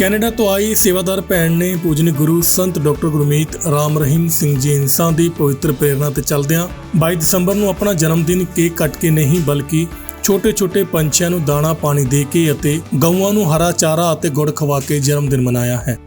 Canada ਤੋਂ ਆਈ ਸੇਵਾਦਾਰ ਭੈਣ ਨੇ ਪੂਜਨੀ ਗੁਰੂ ਸੰਤ ਡਾਕਟਰ ਗੁਰਮੀਤ ਰਾਮ ਰਹੀਮ ਸਿੰਘ ਜੀ ਇਨਸਾਂ ਦੀ ਪਵਿੱਤਰ ਪ੍ਰੇਰਣਾ ਤੇ ਚੱਲਦਿਆਂ 22 ਦਸੰਬਰ ਨੂੰ ਆਪਣਾ ਜਨਮ ਦਿਨ ਕੇਕ ਕੱਟ ਕੇ ਨਹੀਂ, ਬਲਕਿ ਛੋਟੇ-ਛੋਟੇ ਪੰਛੀਆਂ ਨੂੰ ਦਾਣਾ ਪਾਣੀ ਦੇ ਕੇ ਅਤੇ ਗਊਆਂ ਨੂੰ ਹਰਾ ਚਾਰਾ ਅਤੇ ਗੁੜ ਖਵਾ ਕੇ ਜਨਮ ਦਿਨ ਮਨਾਇਆ ਹੈ।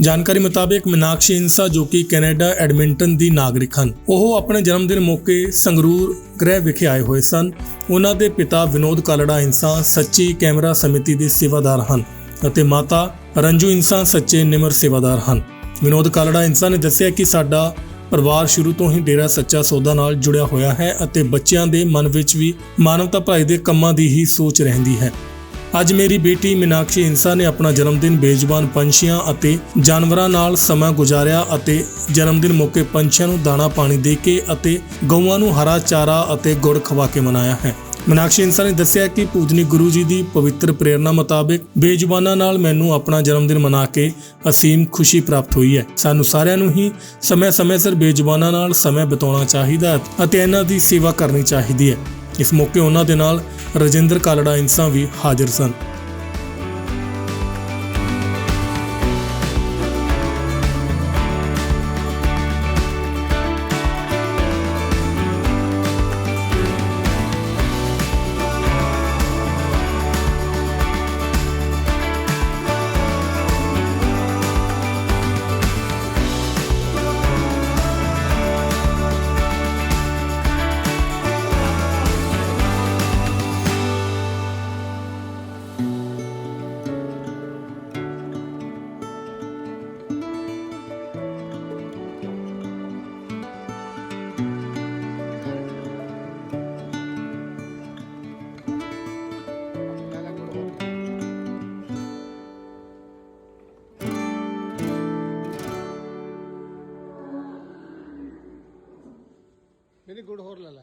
ਜਾਣਕਾਰੀ ਮੁਤਾਬਕ ਮੀਨਾਕਸ਼ੀ ਇੰਸਾ ਜੋ ਕਿ ਕੈਨੇਡਾ ਐਡਮਿੰਟਨ ਦੀ ਨਾਗਰਿਕ ਹਨ, ਉਹ ਆਪਣੇ ਜਨਮ ਦਿਨ ਮੌਕੇ ਸੰਗਰੂਰ ਗ੍ਰਹਿ ਵਿਖੇ ਆਏ ਹੋਏ ਸਨ। ਉਹਨਾਂ ਦੇ ਪਿਤਾ ਵਿਨੋਦ ਕਾਲੜਾ ਇੰਸਾ ਸੱਚੀ ਕੈਮਰਾ ਸਮਿਤੀ ਦੇ ਸੇਵਾਦਾਰ ਹਨ ਅਤੇ ਮਾਤਾ ਰੰਜੂ ਇੰਸਾ ਸੱਚੇ ਨਿਮਰ ਸੇਵਾਦਾਰ ਹਨ। ਵਿਨੋਦ ਕਾਲੜਾ ਇੰਸਾ ਨੇ ਦੱਸਿਆ ਕਿ ਸਾਡਾ ਪਰਿਵਾਰ ਸ਼ੁਰੂ ਤੋਂ ਹੀ ਡੇਰਾ ਸੱਚਾ ਸੌਦਾ ਨਾਲ ਜੁੜਿਆ ਹੋਇਆ ਹੈ ਅਤੇ ਬੱਚਿਆਂ ਦੇ ਮਨ ਵਿੱਚ ਵੀ ਮਾਨਵਤਾ ਭਲਾਈ ਦੇ ਕੰਮਾਂ ਦੀ ਹੀ ਸੋਚ ਰਹਿੰਦੀ ਹੈ। ਅੱਜ ਮੇਰੀ ਬੇਟੀ ਮੀਨਾਕਸ਼ੀ ਇੰਸਾ ਨੇ ਆਪਣਾ ਜਨਮ ਦਿਨ ਬੇਜ਼ੁਬਾਨ ਪੰਛੀਆਂ ਅਤੇ ਜਾਨਵਰਾਂ ਨਾਲ ਸਮਾਂ ਗੁਜ਼ਾਰਿਆ ਅਤੇ ਜਨਮ ਦਿਨ ਮੌਕੇ ਪੰਛੀਆਂ ਨੂੰ ਦਾਣਾ ਪਾਣੀ ਦੇ ਕੇ ਅਤੇ ਗਊਆਂ ਨੂੰ ਹਰਾ ਚਾਰਾ ਅਤੇ ਗੁੜ ਖਵਾ ਕੇ ਮਨਾਇਆ ਹੈ। ਮੀਨਾਕਸ਼ੀ ਇੰਸਾ ਨੇ ਦੱਸਿਆ ਕਿ ਪੂਜਨੀ ਗੁਰੂ ਜੀ ਦੀ ਪਵਿੱਤਰ ਪ੍ਰੇਰਣਾ ਮੁਤਾਬਕ ਬੇਜ਼ੁਬਾਨਾਂ ਨਾਲ ਮੈਨੂੰ ਆਪਣਾ ਜਨਮ ਦਿਨ ਮਨਾ ਕੇ ਅਸੀਮ ਖੁਸ਼ੀ ਪ੍ਰਾਪਤ ਹੋਈ ਹੈ। ਸਾਨੂੰ ਸਾਰਿਆਂ ਨੂੰ ਹੀ ਸਮੇਂ-ਸਮੇਂ ਸਿਰ ਬੇਜ਼ੁਬਾਨਾਂ ਨਾਲ ਸਮਾਂ ਬਿਤਾਉਣਾ ਚਾਹੀਦਾ ਹੈ ਅਤੇ ਇਹਨਾਂ ਦੀ ਸੇਵਾ ਕਰਨੀ ਚਾਹੀਦੀ ਹੈ। ਇਸ ਮੌਕੇ ਉਹਨਾਂ ਦੇ ਨਾਲ ਰਜਿੰਦਰ ਕਾਲੜਾ ਇੰਸਾ ਵੀ ਹਾਜ਼ਰ ਸਨ। Very good ಹೋರ್ಲಲ್ಲ?